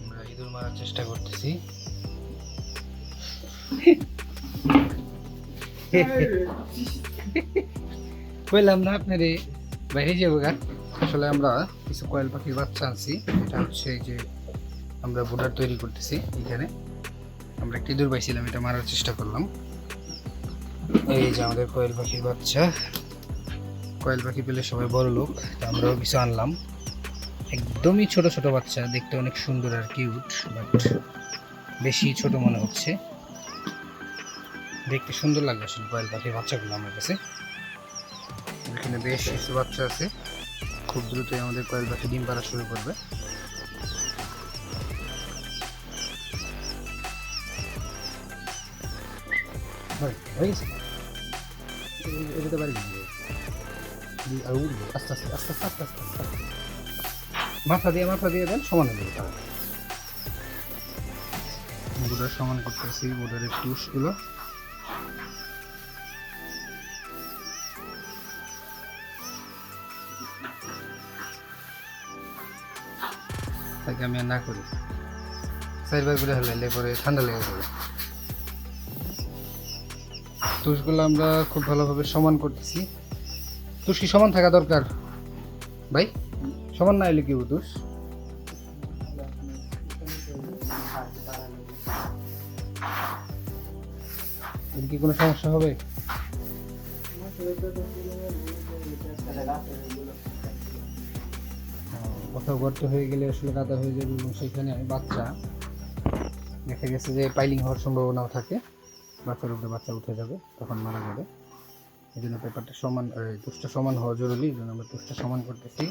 আমরা ইঁদুর মারার চেষ্টা করতেছি। কইলাম না আপনারে বাইরে যাব গা। আসলে আমরা কিছু কয়েল পাখির বাচ্চা আনছি। এটা হচ্ছে এই যে আমরা বোর্ডার তৈরি করতেছি এখানে। আমরা একটি ইঁদুর পাইছিলাম এটা মারার চেষ্টা করলাম। এই যে আমাদের কয়েল পাখির বাচ্চা। কয়েল পাখি পেলে সবাই বড় লোক, তা আমরাও কিছু আনলাম। একদমই ছোট ছোট বাচ্চা, দেখতে অনেক সুন্দর আর কিউট, বাট বেশি ছোট মনে হচ্ছে। দেখতে সুন্দর লাগবে আসলে কয়েল পাখির বাচ্চাগুলো আমার কাছে। এখানে বেশ কিছু বাচ্চা আছে। খুব দ্রুতই আমাদের কয়েল পাখি ডিম পাড়া শুরু করবে। আস্তে আস্তে আস্তে আস্তে আস্তে মাথা দিয়ে মাথা দিয়ে দেন, সমান হয়ে যাবে। সমান করতেছি বুডারের টুসগুলো তাকে আমি না করি। চারবার করে হলাইলে পরে ঠান্ডা লেগে যাবে। তুষগুলো আমরা খুব ভালোভাবে সমান করতেছি। তুষ কি সমান থাকা দরকার? ভাই, সমান না এলে কি তুষ? কি কোনো সমস্যা হবে? কোথাও গর্ত হয়ে গেলে আসলে কাদা হয়ে যাবে এবং সেখানে বাচ্চা। দেখা গেছে যে পাইলিং হওয়ার সম্ভাবনাও থাকে। বাচ্চার উপরে বাচ্চা উঠে যাবে, তখন মারা যাবে। এই জন্য পেপারটা সমান তুষটা সমান হওয়া জরুরি এই জন্য আমরা তুষটা সমান করতেছি।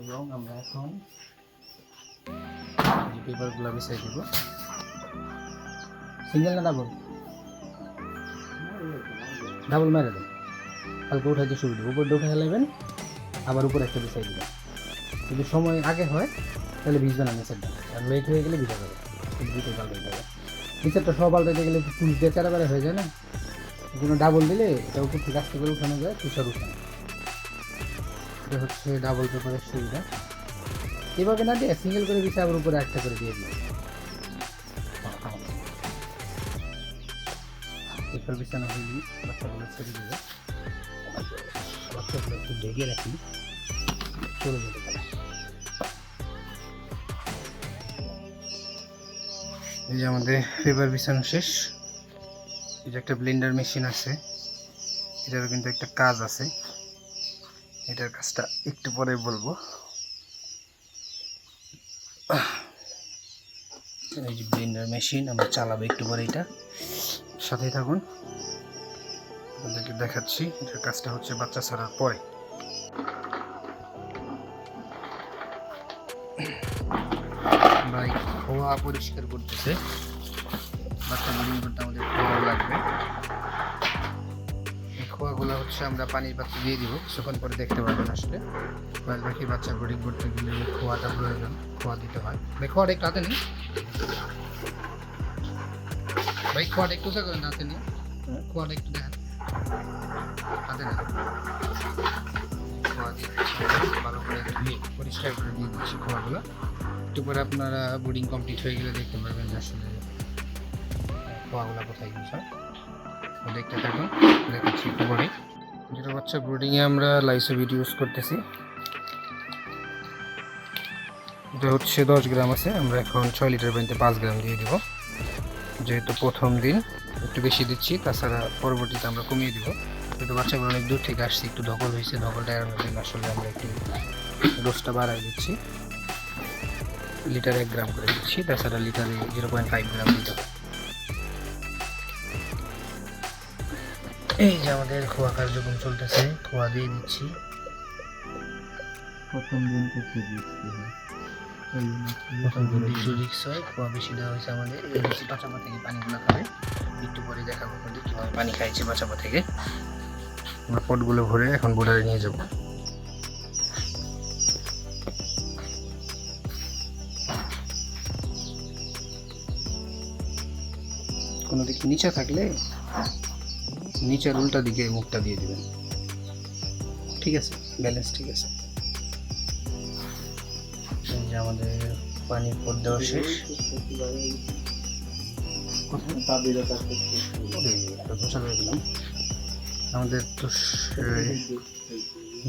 এবং আমরা এখন এই পেপারগুলো বিছাই দিব। সিঙ্গেল না ডাবল? ডাবল মেরে দেন কালকে উঠাইতে সুবিধা, উপরে উঠে ফেলাবেন আবার উপরে একটা বিছাই দিবেন। যদি সময় আগে হয়, তাহলে ভিজবে না নিচেরটা আর লেট হয়ে গেলে ভিজা যাবে দুটো পাল্টাই যাবে নিচেরটা সব পাল্টাইতে গেলে পুল দিয়ে চারাবারে হয়ে যায় না? কোনো ডাবল দিলে এটা উপর থেকে আস্তে করে উঠানো যায়, তুষার উঠানো এটা হচ্ছে ডাবল পেপারের সুবিধা। এভাবে না দিয়ে সিঙ্গেল করে দিচ্ছে আবার উপরে একটা করে দিয়ে দিই পেপার বিছানো হয়নি বাচ্চাগুলো ছেড়ে দেবে। বাচ্চাগুলো একটু ঢেকে রাখি। চলে যেতে পারে। এই যে আমাদের পেপার বিছানো শেষ। যে একটা ব্লেন্ডার মেশিন আছে। এটারও কিন্তু একটা কাজ আছে। এটার কাজটা একটু পরে বলব। এই যে ব্লেন্ডার মেশিন, আমরা চালাবো একটু পরে এটা। সাথেই থাকুন। আপনাদেরকে দেখাচ্ছি, এটার কাজটা হচ্ছে বাচ্চা ছাড়ার পরে। ভাই খোয়া পরিষ্কার করতেছে। বাচ্চা ব্রিডিং করতে আমাদের খোয়া লাগবে। এই খোয়াগুলো হচ্ছে আমরা পানির পাত্রে দিয়ে দিব। কিছুক্ষণ পরে দেখতে পারবেন আসলে। কয়েল পাখি বাচ্চা ব্রিডিং করতে গেলে খোয়াটা প্রয়োজন খোয়া দিতে হয়। ভাই খোয়াটা একটু হাতে নিই ভাই খোয়াটা একটু করেন, হাতে নিই খোয়াটা একটু দেখান। হাতে না খোয়া দিয়ে। ভালো করে ধুয়ে, পরিষ্কার করে দিয়ে দিচ্ছি খোয়াগুলো একটু পরে আপনারা বোর্ডিং কমপ্লিট হয়ে গেলে দেখতে পারবেন আসলে খোয়াগুলো কোথায় ইউজ হয় দেখতে থাকুন দেখাচ্ছি একটু পরে। যেটা বাচ্চা ব্রুডিংয়ে আমরা লাইসোভিট ইউজ করতেছি। এটা হচ্ছে দশ গ্রাম আছে, আমরা এখন ছয় লিটার পানিতে পাঁচ গ্রাম দিয়ে দিব। যেহেতু প্রথম দিন, একটু বেশি দিচ্ছি, তাছাড়া পরবর্তীতে আমরা কমিয়ে দিব। যেহেতু বাচ্চাগুলো অনেক দূর থেকে আসছে, একটু ধকল হয়েছে, ধকলটা এড়ানোর জন্য আসলে আমরা একটু ডোজটা বাড়াই দিচ্ছি। লিটারে এক গ্রাম করে দিচ্ছি তাছাড়া লিটারে জিরো পয়েন্ট ফাইভ গ্রাম দিতে এই যে আমাদের খোয়া কার্যক্রম চলতেছে খোয়া দিয়ে দিচ্ছি। প্রথম দিন থেকে দিচ্ছি। একটু রিক্স হয় খোয়া বেশি দেওয়া হয়েছে আমাদের। থেকে পানিগুলো খাবে। একটু পরে দেখাবো কীভাবে পানি খাইছে থেকে। আমরা পটগুলো ভরে এখন বোর্ডারে নিয়ে যাব। কোনো দিক নিচে থাকলে নিচের উল্টা দিকে মুখটা দিয়ে দেবেন। ঠিক আছে? ব্যালেন্স ঠিক আছে? আমাদের পানি পর দেওয়া শেষ। দিলাম আমাদের তো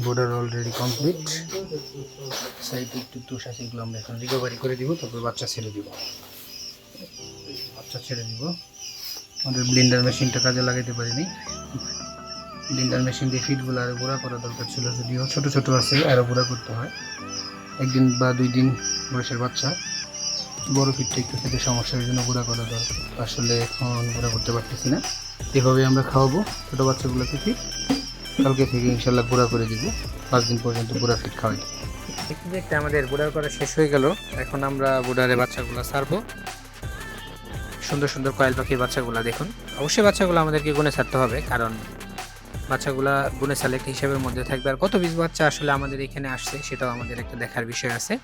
বোর্ডার অলরেডি কমপ্লিট সাইডে একটু তুষ আছে, এগুলো আমরা এখন রিকভারি করে দিব, তারপর বাচ্চা ছেড়ে দিব। বাচ্চা ছেড়ে দিব। আমাদের ব্লেন্ডার মেশিনটা কাজে লাগাইতে পারিনি। ব্লেন্ডার মেশিন দিয়ে ফিটগুলো আরও গুঁড়া করা দরকার ছিল, যদিও ছোট ছোট আছে আরও গুঁড়া করতে হয়। একদিন বা দুই দিন বয়সের বাচ্চা, বড় ফিটটা একটু খেতে সমস্যার জন্য গুঁড়া করা দরকার। আসলে এখন গুঁড়া করতে পারতেছি না। এভাবে আমরা খাওয়াবো ছোটো বাচ্চাগুলোকে ফিট কালকে থেকে ইনশাল্লাহ গুঁড়া করে দিব। পাঁচ দিন পর্যন্ত গুঁড়া ফিট খাওয়াই। দেখতে দেখতে আমাদের বুড়া করা শেষ হয়ে গেল। এখন আমরা বুড়ারে বাচ্চাগুলো ছাড়বো সুন্দর সুন্দর কয়েল পাখির বাচ্চাগুলো দেখুন। অবশ্যই বাচ্চাগুলো আমাদেরকে গুনে ছাড়তে হবে, কারণ বাচ্চাগুলা গুনে ছাড়লে একটা হিসাবের মধ্যে থাকবে। আর কত বীজ বাচ্চা আসলে আমাদের এখানে আসছে সেটাও আমাদের একটা দেখার বিষয় আছে।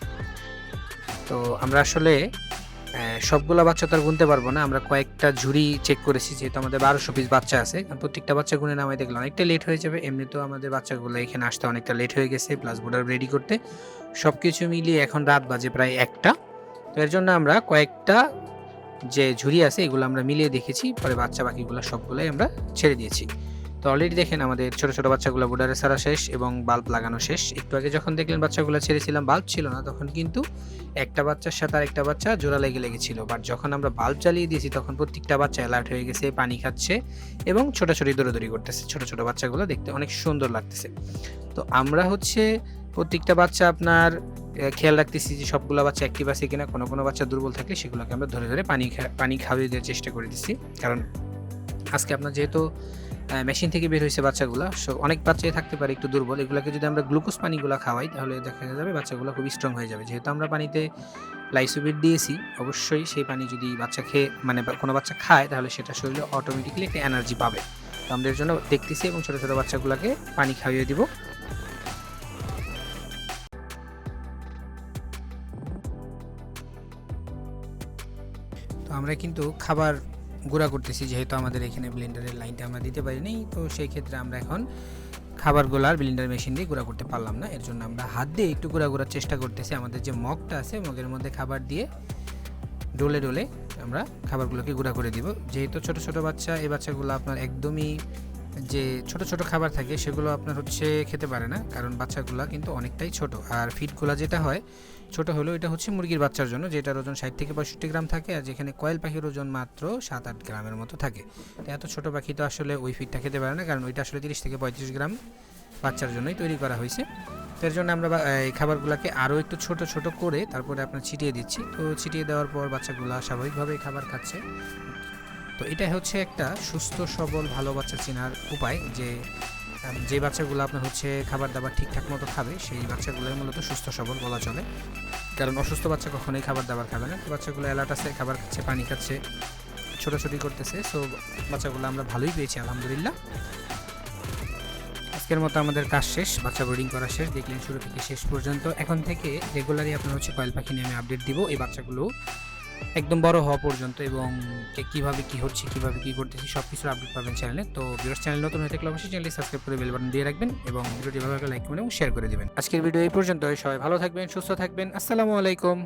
তো আমরা আসলে সবগুলা বাচ্চা তো আর গুনতে পারব না। আমরা কয়েকটা ঝুড়ি চেক করেছি, যেহেতু আমাদের বারোশো পিস বাচ্চা আছে। কারণ প্রত্যেকটা বাচ্চা গুনে নামাই দেখলাম অনেকটা লেট হয়ে যাবে। এমনিতেও আমাদের বাচ্চাগুলো এখানে আসতে অনেকটা লেট হয়ে গেছে প্লাস বোর্ডার রেডি করতে। সব কিছু মিলিয়ে এখন রাত বাজে প্রায় একটা। তো এর জন্য আমরা কয়েকটা যে ঝুড়ি আছে, এগুলো আমরা মিলিয়ে দেখেছি। পরে বাচ্চা বাকিগুলো সবগুলোই আমরা ছেড়ে দিয়েছি। তো অলরেডি দেখেন আমাদের ছোট ছোট বাচ্চাগুলো বোর্ডারে সারা শেষ এবং বাল্ব লাগানো শেষ। একটু আগে যখন দেখলেন বাচ্চাগুলো ছেড়েছিলাম বাল্ব ছিল না, তখন কিন্তু একটা বাচ্চার সাথে আরেকটা বাচ্চা জোড়া লেগে লেগেছিল। বাট যখন আমরা বাল্ব জ্বালিয়ে দিয়েছি, তখন প্রত্যেকটা বাচ্চা অ্যালার্ট হয়ে গেছে, পানি খাচ্ছে এবং ছোটাছুটি, দৌড়াদৌড়ি করতেছে। ছোট ছোট বাচ্চাগুলো দেখতে অনেক সুন্দর লাগতেছে। তো আমরা হচ্ছে প্রত্যেকটা বাচ্চা আপনার খেয়াল রাখতেছি যে সবগুলো বাচ্চা অ্যাক্টিভ আছে কিনা, কোনো কোনো বাচ্চা দুর্বল থাকলে সেগুলোকে আমরা ধরে ধরে পানি পানি খাওয়িয়ে দেওয়ার চেষ্টা করে দিচ্ছি কারণ আজকে আপনার যেহেতু মেশিন থেকে বের হয়েছে বাচ্চাগুলো সো অনেক বাচ্চাই থাকতে পারে একটু দুর্বল। এগুলোকে যদি আমরা গ্লুকোজ পানিগুলো খাওয়াই, তাহলে দেখা যাবে বাচ্চাগুলো খুব স্ট্রং হয়ে যাবে। যেহেতু আমরা পানিতে লাইসোবিট দিয়েছি, অবশ্যই সেই পানি যদি বাচ্চা খেয়ে মানে কোনো বাচ্চা খায়, তাহলে সেটা শরীরে অটোমেটিকলি একটা এনার্জি পাবে। তো আমরা এর জন্য দেখতেছি এবং ছোটো ছোটো বাচ্চাগুলোকে পানি খাইয়ে দিব। আমরা কিন্তু খাবার গুঁড়া করতেছি, যেহেতু আমাদের এখানে ব্লেন্ডারের লাইনটা আমরা দিতে পারিনি তো সেই ক্ষেত্রে আমরা এখন খাবারগুলো আর ব্লেন্ডার মেশিন দিয়ে গুঁড়া করতে পারলাম না। এর জন্য আমরা হাত দিয়ে একটু গুঁড়া গুঁড়ার চেষ্টা করতেছি। আমাদের যে মগটা আছে, মগের মধ্যে খাবার দিয়ে ডোলে ডোলে আমরা খাবারগুলোকে গুঁড়া করে দিব। যেহেতু ছোট ছোট বাচ্চা, এই বাচ্চাগুলো আপনার একদমই যে ছোট ছোট খাবার থাকে, সেগুলো আপনার হচ্ছে খেতে পারে না। কারণ বাচ্চাগুলো কিন্তু অনেকটাই ছোট। আর ফিডগুলো যেটা হয়, ছোট হলেও এটা হচ্ছে মুরগির বাচ্চার জন্য, যেটার ওজন ষাট থেকে পঁয়ষট্টি গ্রাম থাকে আর যেখানে কয়েল পাখির ওজন মাত্র সাত আট গ্রামের মতো থাকে। এত ছোট পাখি তো আসলে ওই ফিডটা খেতে পারে না, কারণ ওইটা আসলে তিরিশ থেকে পঁয়ত্রিশ গ্রাম বাচ্চার জন্যই তৈরি করা হয়েছে। তো এর জন্য আমরা এই খাবারগুলোকে আরও একটু ছোট ছোট করে তারপরে আপনার ছিটিয়ে দিচ্ছি। তো ছিটিয়ে দেওয়ার পর বাচ্চাগুলো স্বাভাবিকভাবেই খাবার খাচ্ছে। তো এটা হচ্ছে একটা সুস্থ, সবল, ভালো বাচ্চা চেনার উপায় যে যে বাচ্চাগুলো আপনার হচ্ছে খাবার দাবার ঠিকঠাক মতো খাবে, সেই বাচ্চাগুলোই মূলত সুস্থ, সবল বলা চলে। কারণ অসুস্থ বাচ্চা কখনোই খাবার দাবার খাবে না। বাচ্চাগুলো অ্যালার্ট আছে, খাবার খাচ্ছে, পানি খাচ্ছে, ছোটাছুটি করতেছে, সো বাচ্চাগুলো আমরা ভালোই পেয়েছি, আলহামদুলিল্লাহ। আজকের মতো আমাদের কাজ শেষ, বাচ্চা ব্রিডিং করা শেষ, দেখলেন শুরু থেকে শেষ পর্যন্ত। এখন থেকে রেগুলারই আপনার হচ্ছে কয়েল পাখি নিয়ে আমি আপডেট দিব, এই বাচ্চাগুলো একদম বড় হওয়া পর্যন্ত এবং কীভাবে কী হচ্ছে, কীভাবে কী করতেছি সব কিছুর আপডেট পাবেন চ্যানেলে তো ভিডিওর চ্যানেল নতুন হয়ে থাকলে অবশ্যই চ্যানেলটি সাবস্ক্রাইব করে বেল বাটন দিয়ে রাখবেন এবং ভিডিওটি ভালো লাগলে লাইক করবেন এবং শেয়ার করে দেবেন। আজকের ভিডিও এই পর্যন্ত সবাই ভালো থাকবেন, সুস্থ থাকবেন। আসসালামু আলাইকুম।